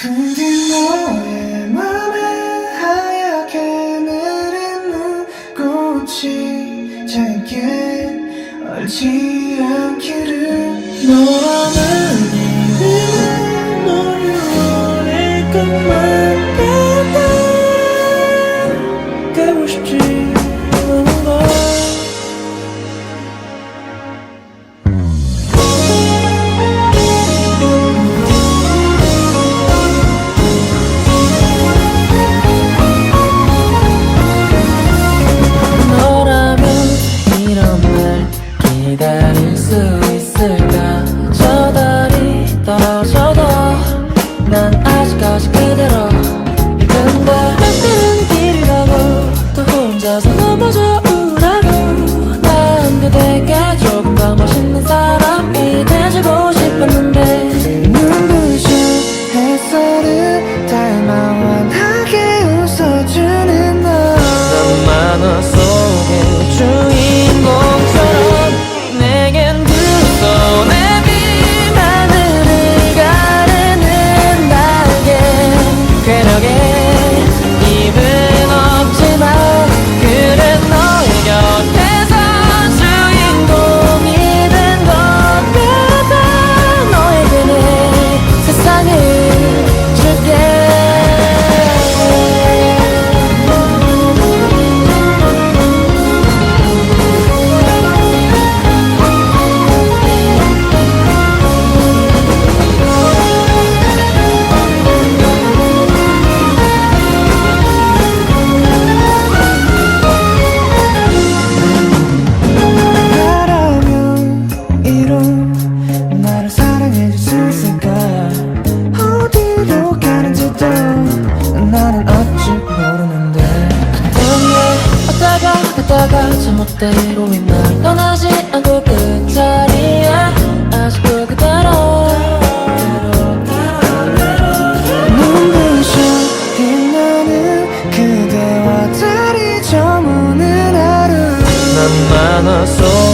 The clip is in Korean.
부디 너의 맘에 하얗게 내린 눈꽃이 제게 얼지 않기를 너라는 멋대로인 날 떠나지 않고 끝자리에 아직도 그대로 눈부셔 빛나는 그대와 달이 저무는 하루 난 만화속